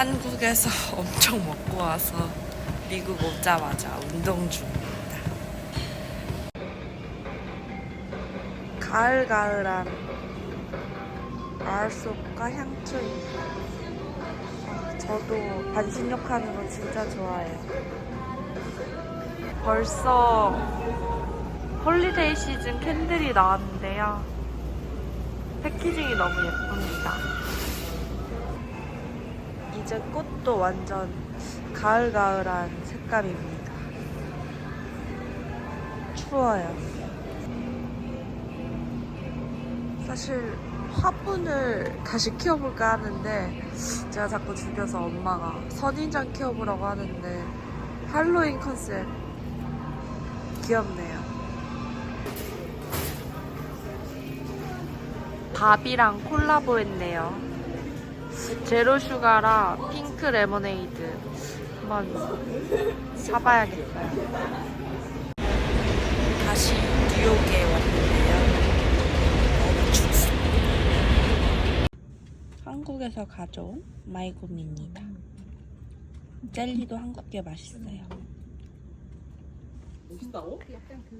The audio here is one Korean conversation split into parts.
한국에서 엄청 먹고 와서 미국 오자마자 운동 중입니다. 가을가을한 마을 속과 향초입니다. 아, 저도 반신욕하는 거 진짜 좋아해요. 벌써 홀리데이 시즌 캔들이 나왔는데요. 패키징이 너무 예쁩니다. 이제 꽃도 완전 가을가을한 색감입니다. 추워요. 사실 화분을 다시 키워볼까 하는데 제가 자꾸 죽여서 엄마가 선인장 키워보라고 하는데 할로윈 컨셉 귀엽네요. 밥이랑 콜라보 했네요. 제로 슈가랑 핑크 레모네이드 한번 사봐야겠어요. 다시 뉴욕에 왔는데요. 춥습니다. 한국에서 가져온 마이곰입니다. 젤리도 한국게 맛있어요.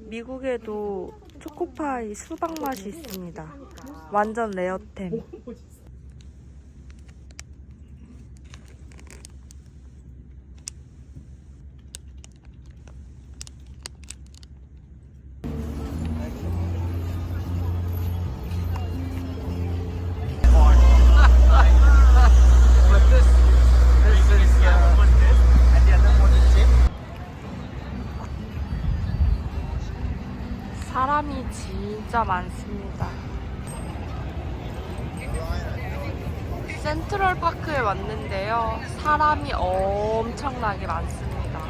미국에도 초코파이 수박 맛이 있습니다. 완전 레어템. 사람이 진짜 많습니다. 센트럴 파크에 왔는데요. 사람이 엄청나게 많습니다.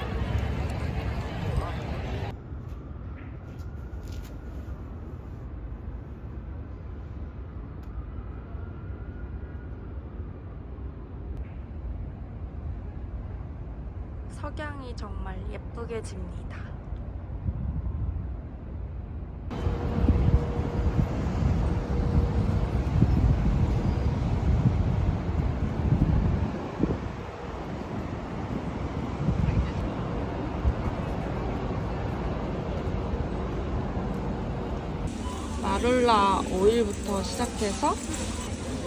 석양이 정말 예쁘게 집니다. 마룰라 오일부터 시작해서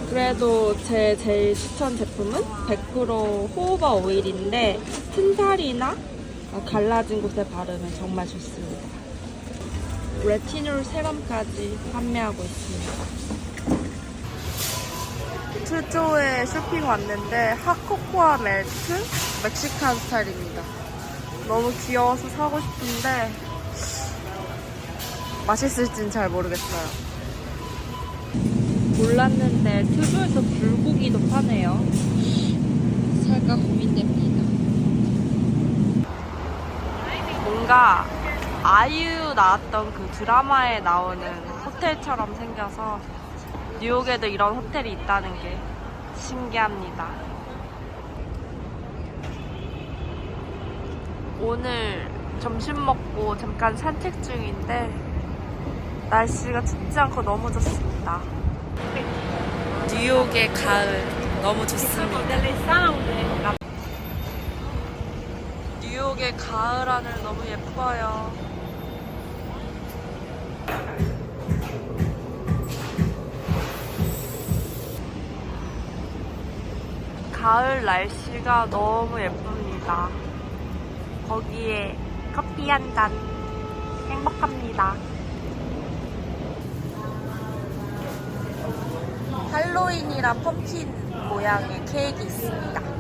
그래도 제 제일 추천 제품은 100% 호호바 오일인데 튼살이나 갈라진 곳에 바르면 정말 좋습니다. 레티놀 세럼까지 판매하고 있습니다. 트조에 쇼핑 왔는데 핫코코아 멜트 멕시칸 스타일입니다. 너무 귀여워서 사고 싶은데 맛있을진 잘 모르겠어요. 몰랐는데 트조에서 불고기도 파네요. 살까 고민됩니다. 뭔가 아이유 나왔던 그 드라마에 나오는 호텔처럼 생겨서 뉴욕에도 이런 호텔이 있다는 게 신기합니다. 오늘 점심 먹고 잠깐 산책 중인데 날씨가 춥지 않고 너무 좋습니다. 뉴욕의 가을 너무 좋습니다. 뉴욕의 가을 하늘 너무 예뻐요. 가을 날씨가 너무 예쁩니다. 거기에 커피 한 잔 행복합니다. 할로윈이라 펌킨 모양의 케이크 있습니다.